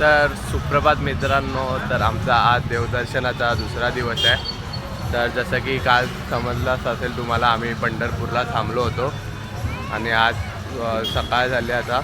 तर सुप्रभात मित्रांनो तर आमचा आज देवदर्शनाचा दुसरा दिवस आहे. तर जसं की काल समजलंच असेल तुम्हाला आम्ही पंढरपूरला थांबलो होतो. आणि आज सकाळ झाली आता.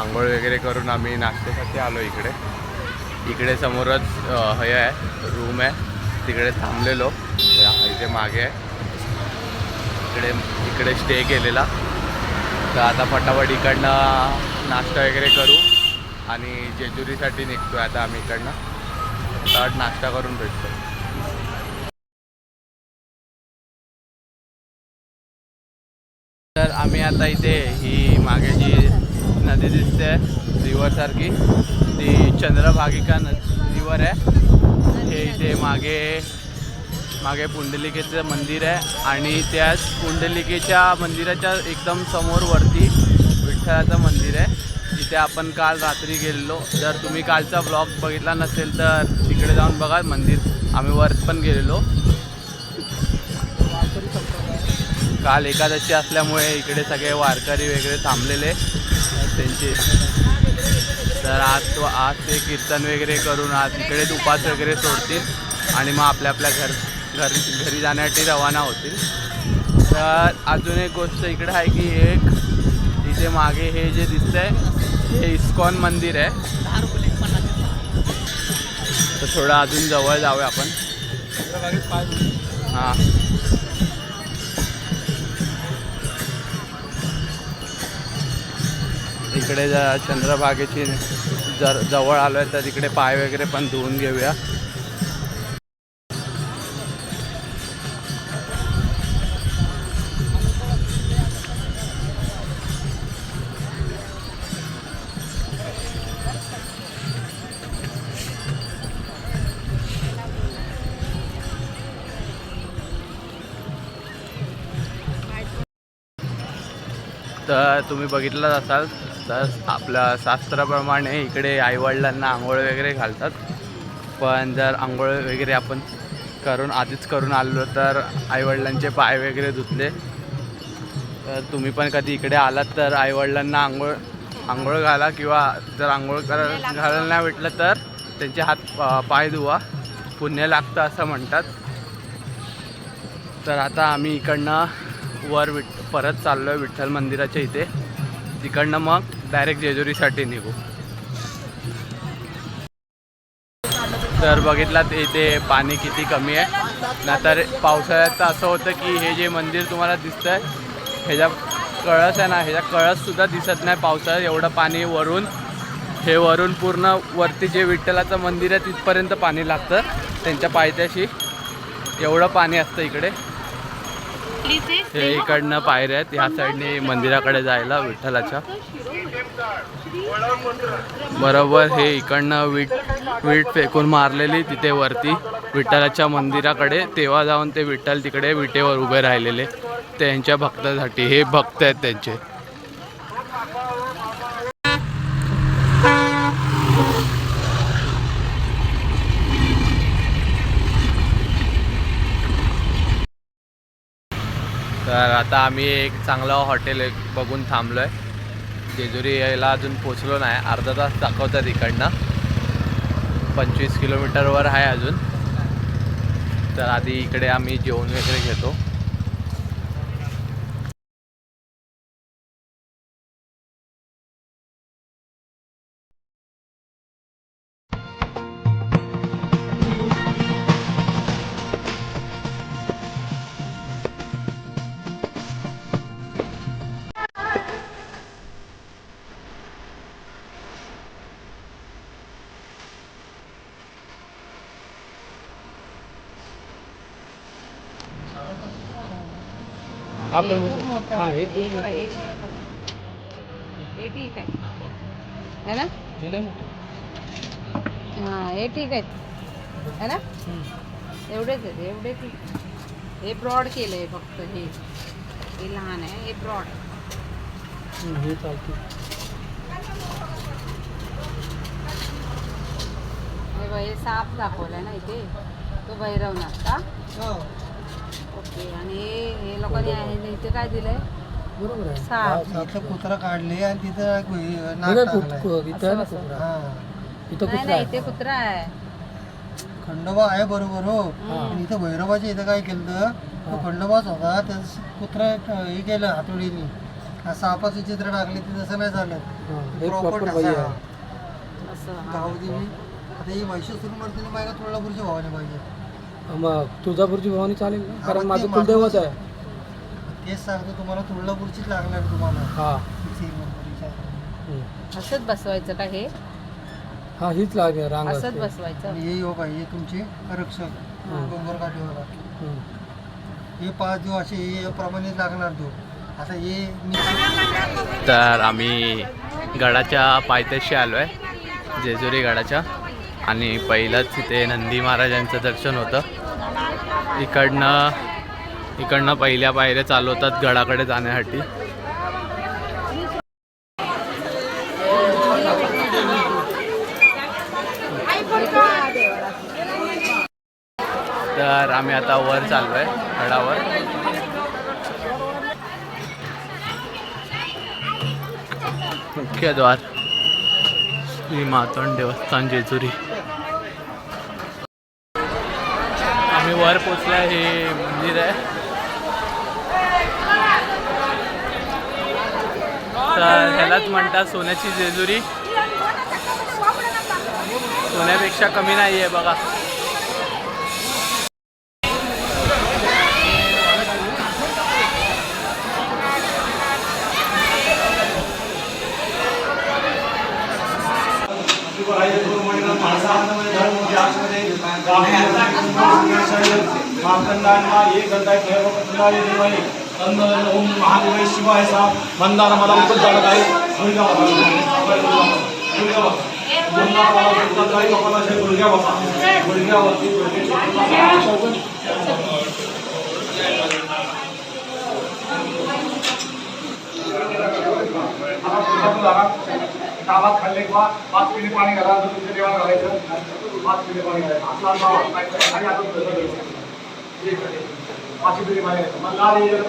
आंघोळ वगैरे करून आम्ही नाश्त्यासाठी आलो इकडे. इकडे समोरच हे आहे रूम आहे. तिकडे थांबलेलो. इथे मागे आहे. इकडे इकडे स्टे केलेला. तर आता फटाफट इकडनं नाश्ता वगैरे करू. आणि जेजुरीसाठी निघतो आता आम्ही इकडनं. आता नाश्ता करून भेटतो. तर आम्ही आता इथे ही मागे जी नदी दिसते रिवरसारखी ती चंद्रभागिका न रिवर आहे. हे इथे मागे मागे पुंडलिकेचं मंदिर आहे आणि त्याच पुंडलिकेच्या मंदिराच्या एकदम समोर वरती विठ्ठलाचं मंदिर आहे. तिथे आपण काल रात्री गेलेलो. जर तुम्ही कालचा ब्लॉग बघितला नसेल तर तिकडे जाऊन बघा मंदिर. आम्ही वर पण गेलेलो. काल एकादशी असल्यामुळे इकडे सगळे वारकरी वगैरे थांबलेले. त्यांचे. तर आज तो आज ते कीर्तन वगैरे करून आज इकडेच उपास वगैरे सोडतील आणि मग आपल्या आपल्या घर घरी घरी जाण्यासाठी रवाना होतील. तर अजून एक गोष्ट इकडे आहे की एक इथे मागे हे जे दिसतंय हे इस्कॉन मंदिर आहे. तर थोडं अजून जवळ जाऊया आपण. हां. इकडे ज- चंद्रभागेची जर जवळ आलो आहे तर इकडे पाय वगैरे पण धुवून घेऊया. तुम्ही बघितलंच असाल तर आपलं शास्त्राप्रमाणे इकडे आईवडिलांना आंघोळ वगैरे घालतात. पण जर आंघोळ वगैरे आपण करून आधीच करून आलो तर आईवडिलांचे पाय वगैरे धुतले तर तुम्ही पण कधी इकडे आलात तर आईवडिलांना आंघोळ आंघोळ घाला किंवा जर आंघोळ कर घालायला नाही भेटलं तर त्यांचे हात पाय धुवा. पुण्य लागतं असं म्हणतात. तर आता आम्ही इकडनं वर विठ परत चाललो आहे विठ्ठल मंदिराच्या इथे. तिकडनं मग डायरेक्ट जेजुरीसाठी निघू. तर बघितलात इथे पाणी किती कमी आहे. नाहीतर पावसाळ्यात तर असं होतं की हे जे मंदिर तुम्हाला दिसतं आहे ह्याच्या कळस आहे ना ह्याच्या कळससुद्धा दिसत नाही पावसाळ्यात. एवढं पाणी वरून हे वरून पूर्ण वरती जे विठ्ठलाचं मंदिर आहे तिथपर्यंत पाणी लागतं. त्यांच्या पायथ्याशी एवढं पाणी असतं इकडे. हे इकडनं पायऱ्या आहेत ह्या साईडने मंदिराकडे जायला विठ्ठलाच्या. बरोबर हे इकडनं वीट वीट फेकून मारलेली तिथे वरती. विठ्ठलाच्या मंदिराकडे तेव्हा जाऊन ते विठ्ठल तिकडे विटेवर उभे राहिलेले. त्यांच्या भक्तासाठी हे भक्त आहेत त्यांचे. तर आता आम्ही एक चांगलं हॉटेल एक बघून थांबलो आहे जेजुरी यायला अजून पोचलो नाही. अर्धा तास दाखवतात इकडनं. पंचवीस किलोमीटरवर आहे अजून. तर आधी इकडे आम्ही जेवण वगैरे घेतो. हे ठीक आहे. है ना? हां हे ठीक आहेत है ना? एवढेच आहेत एवढे ठीक हे ब्रॉड केलं आहे फक्त हे. हे लहान आहे हे ब्रॉड हे बघ, हे साप दाखवलाय ना इथे. तो भैरवनाथ का ओके आणि हे लोकांनी आहे इथे काय दिलंय? बरोबर आहे. साप. तिथं कुत्रा काढले आणि तिथं हे नाक टाकलंय. इथं असं- कुत्रा. हा. इथं नाही कुठला नाही आहे. इथे कुत्रा आहे. खंडोबा आहे बरोबर हो. पण इथं भैरवाच्या इथं काय केलं तर तो खंडोबाच होता त्याच कुत्रा हे केलं हातोडीने. हा सापाचं चित्र टाकले ते तसं नाही झालं. प्रॉपर असं हा. गावदेवी आता ही महिषासुर मर्दिनी मागा तुळजापूरची भावाने पाहिजे मग तुळजापूरची भवानी चालेल ना? कारण माझं कुलदैवत आहे. तेच सांगतो तुम्हाला तुळजापूरचीच लागणार तुम्हाला. हा. हम्म. असंच बसवायचं का हे? हा हीच लागेल रांग असंच असते बसवायचं हे योग हे तुमचे रक्षक. डोंगर काठीवाला. हम्म. हे पाच दिवस असे हे प्रमाणे लागणार तो. आता हे मी तर आम्ही गडाच्या पायथ्याशी आलो आहे जेजुरी गडाच्या. आणि पहिलंच तिथे नंदी महाराजांचं दर्शन होतं. इकडनं इकडनं पहिल्या पायऱ्या चालवतात गडाकडे जाण्यासाठी. तर आम्ही आता वर चाललो आहे गडावर. मुख्य द्वार श्री मातोंड देवस्थान जेजुरी आम्ही वर आहे हे मंदिर आहे. तर ह्यालाच म्हणतात सोन्याची जेजुरी. सोन्यापेक्षा कमी नाही आहे बघा. महादेव शिवाय सा मंदार मला उत्तर झालं आहे गुडघ्या मला उत्तर जाईल बाबाला गुडघ्या बसा गावात खाल्ले किंवा पाच पिढी पाणी घाला तर तुमच्या देवाला घालायचं. पाच पिढी पाणी घालायचं. आपला आणि आता पाचशे पिढी पाणी घालायचं मग लाल येतात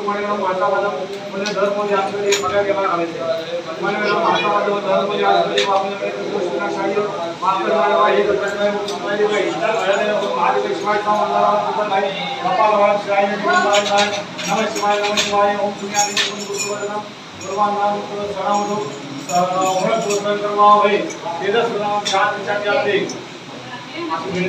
पाणी माझा माझा म्हणजे दरमध्ये असलेले सगळ्या देवाला घालायचं मला वेळा माझा माझा दरमध्ये असलेले आपल्याकडे कृष्णाशाही मागचं हे महादेव शिवायचा मंदारा नाही कपाल शिवाय नम शिवाय नम शिवाय ओम पुण्याने गुरुवर्धन भगवान नाम सणावतो ओळख पूर्ण करवा होय तेजस नाम ध्यान विचार जाते असं मी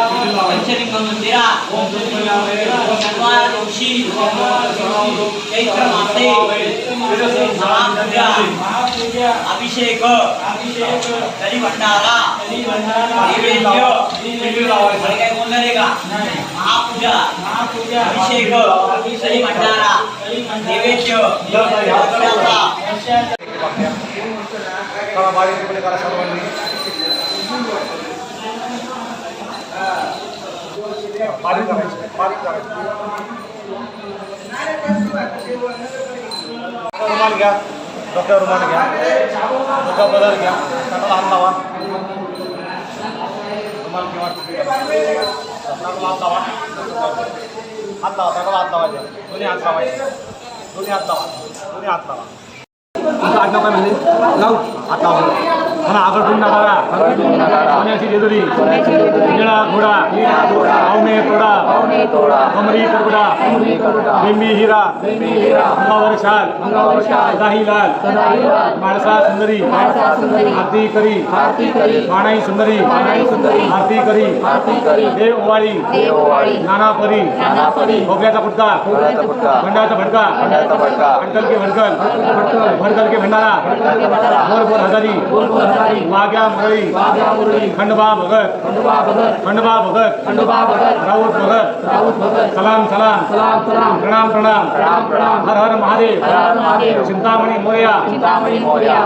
पंचलिंग मंदिरा शनिवार चैत्र मासे महापूजा अभिषेक भंडारा काय बोलणार आहे का महापूजा अभिषेक भंडारा नैवेद्य सर्वांनी. बारीक करायचे बारीक करायचे रुमाल घ्या डोक्यावर रुमाल घ्या डोक्या बदल घ्या हाताला हात लावा रुमाल किंवा टोपी घ्या. हाताला हात लावा हात लावा हाताला हात लावायचे दोन्ही हात लावायचे दोन्ही हात लावा दोन्ही हात लावा हात नका म्हणजे लाव हात लावा म्हणा आगळ टुंडा करा सोन्याची जेजुरी. निळा घोडा. पावणे तोडा. कमरी करबडा बिंबी हिरा. अंगावर शाल. सदाही लाल माळसा सुंदरी. आरती करी. माणाई सुंदरी. आरती करी. देव ओवाळी. नाना परी. भोग्याचा फुटका मंडळाचा भडका. भडकल के भडकल. भडकल. के भंडारा. बोल बोल हजारी. वाघ्या मुरळी खंडोबा भगत खंडोबा भगत. राऊत भगत सलाम सलाम प्रणाम प्रणाम. हर हर महादेव. चिंतामणी मोर्या.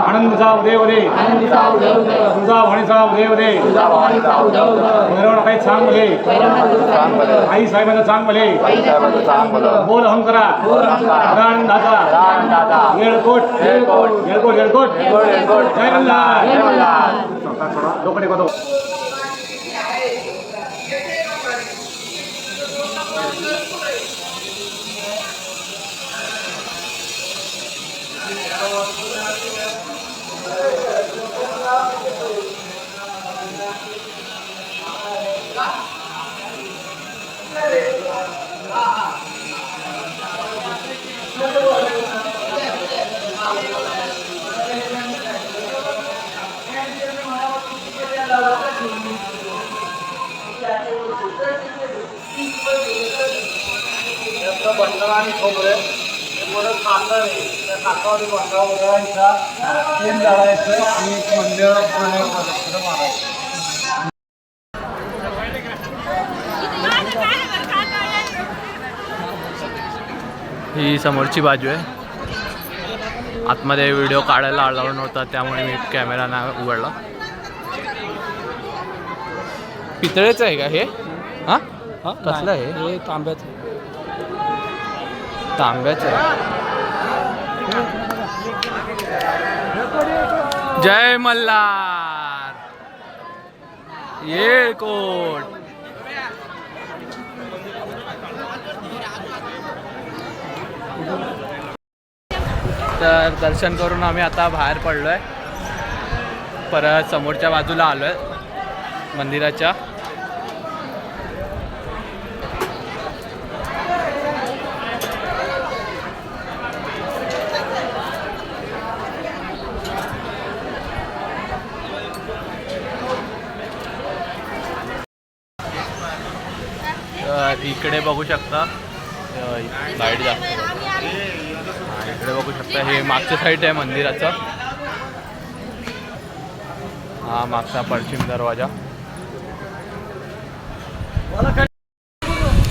आनंदचा उदय उदे तुझा भणीचा उदय उदे भैरवण काही सांग भले आई साहेबांना सांग भले बोल अहंकरा. आनंदाचा येळकोट. येळकोट. येळकोट जय मल्हार দোকানে কথা Let it. लोकडे कतो ही समोरची बाजू आहे. आतमध्ये व्हिडिओ काढायला अलाउड नव्हता त्यामुळे मी कॅमेरा नाही उघडला. पितळेचं आहे का हे? हां? कसलं आहे हे तांब्याचं. तांब्याचं जय मल्हार. येळकोट तर दर्शन करून आम्ही आता बाहेर पडलो आहे परत समोरच्या बाजूला आलो आहे मंदिराच्या तर इकडे बघू शकता. लाइट जास्त इकडे बघू शकता हे मागच्या साईड आहे मंदिराचं. हा मागचा पश्चिम दरवाजा.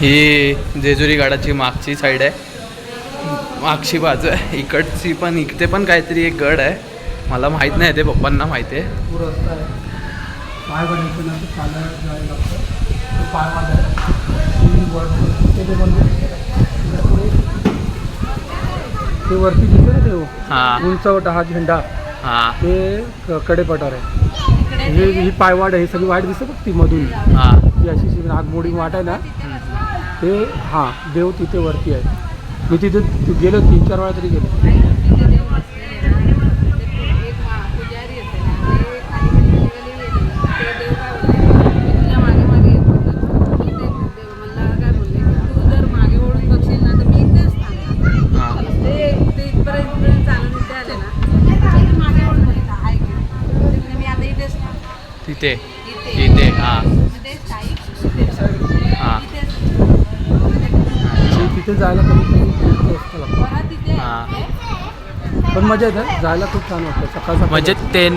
ही जेजुरी गडाची मागची साईड आहे. मागची बाजू आहे. इकडची पण इकडे पण काहीतरी एक गड आहे. मला माहीत नाही ते पप्पांना माहिती आहे. तो वरती दिसते ना ते हां. उंचवट हा झेंडा. हां. ते क- कडेपठार आहे. हे ही पायवाड आहे ही सगळी वाट दिसते बघ ती मधून. हां. ती अशी नागमोडी वाट आहे ना ते हां देव तिथे वरती आहे. मी तिथे गेलो तीन चार वेळा तरी गेलो. तिथे इथे. हां. हां. ते तिथे जायला हां. पण मजा येते. जायला खूप छान वाटतं. सकाळ सकाळ. म्हणजे ते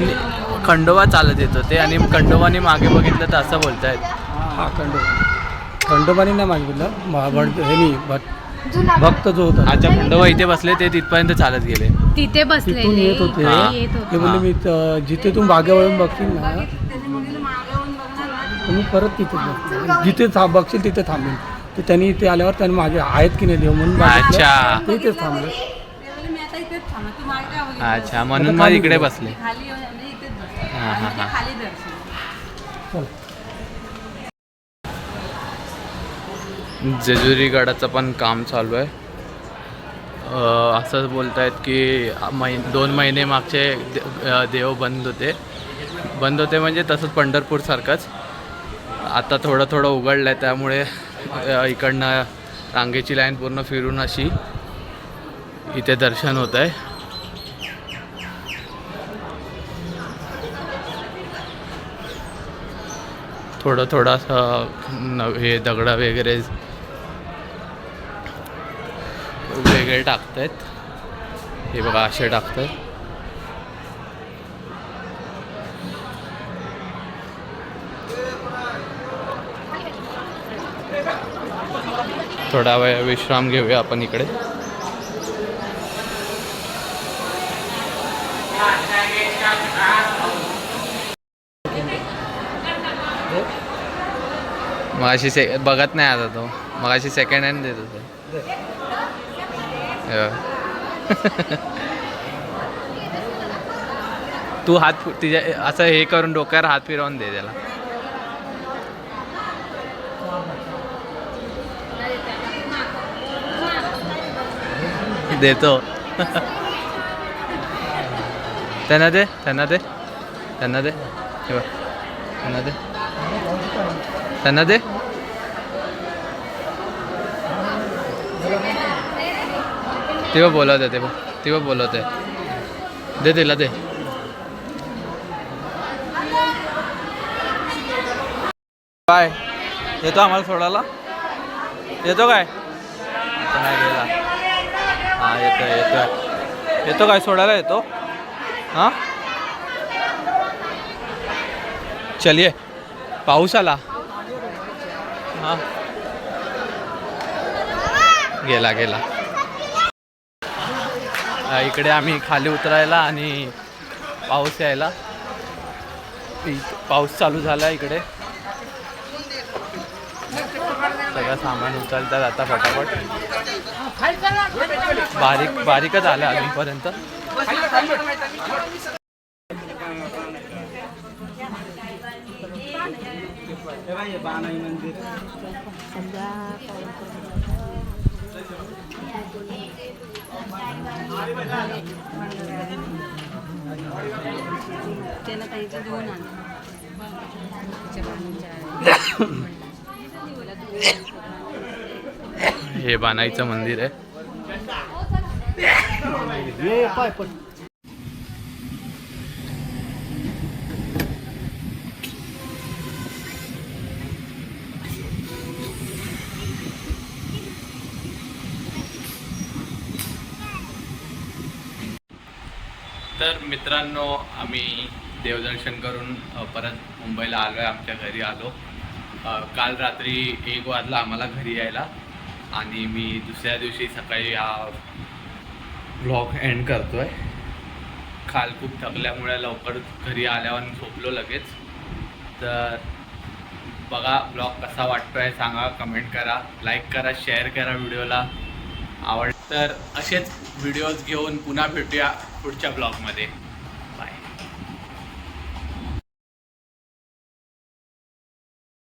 खंडोबा चालत येतो. ते आणि खंडोबाने मागे बघितलं तर असं बोलतायत. हा खंडोबा. खंडोबाने नाही मागितलं महाबळ हे मी भट भक्त जो होता. अच्छा खंडोबा इथे बसले ते तिथपर्यंत चालत गेले. तिथे तिथून येत होते. ते बोलले मी जिथे तू मागेवळून बघशील ना मी परत तिथे जिथे था बघशील तिथे थांबेन. तर त्यांनी इथे आल्यावर त्यांनी मागे आहेत की नाही देव? म्हणून बघितलं. अच्छा. ते इथेच थांबले. मी आता इथेच थांबा तू मागे काय बघितलं? अच्छा म्हणून मग इकडे बसले. खाली म्हणजे इथेच बसले. हां हां आणि हां. खाली दर्शन. चल. जेजुरी गडाचं पण काम चालू आहे. अं, असं बोलत आहेत की मै दोन महिने मागचे दे- अं, देव बंद होते. बंद होते म्हणजे तसंच पंढरपूरसारखंच. आता थोडं थोडं उघडलं आहे त्यामुळे इकडनं रांगेची लाईन पूर्ण फिरून अशी इथे दर्शन होत आहे थोडं थोडासा न हे दगडं वगैरे वेगळे टाकतायत. हे बघा असे टाकतायत. थोडा वेळ विश्राम घेऊया आपण इकडे. मग अशी से बघत नाही आता तो. मग अशी सेकंड हँड देत होतो. हो. तू हात तिच्या असं हे करून डोक्यावर हात फिरवून दे त्याला. देतो. त्यांना दे त्यांना दे. त्यांना दे. त्यांना दे. त्यांना दे. तेव्हा बोलवत आहे ते बघ. ती बघ बोलवत. आहे दे तिला दे. काय? येतो आम्हाला सोडायला? येतो काय? नाही हां येतो येतो येतो काय? सोडायला येतो? हां? चलिये पाऊस आला. हां. गेला गेला. इकडे आम्ही खाली उतरायला आणि पाऊस यायला. पाऊस चालू झाला इकडे. सगळं सामान उचलतात आता फटाफट. बारीक बारीकच आलं अजूनपर्यंत. त्याला दोन हे बानाईचं मंदिर आहे. तर मित्रांनो आम्ही देवदर्शन करून परत मुंबईला आलो आहे आमच्या घरी आलो. काल रात्री एक वाजला आम्हाला घरी यायला. आणि मी दुसऱ्या दिवशी सकाळी हा ब्लॉग एंड करतो आहे काल खूप थकल्यामुळे लवकर घरी आल्यावर झोपलो लगेच. तर बघा ब्लॉग कसा वाटतो आहे सांगा कमेंट करा लाईक करा शेअर करा व्हिडिओला. आवड तर असेच व्हिडिओज घेऊन पुन्हा भेटूया पुढच्या ब्लॉगमध्ये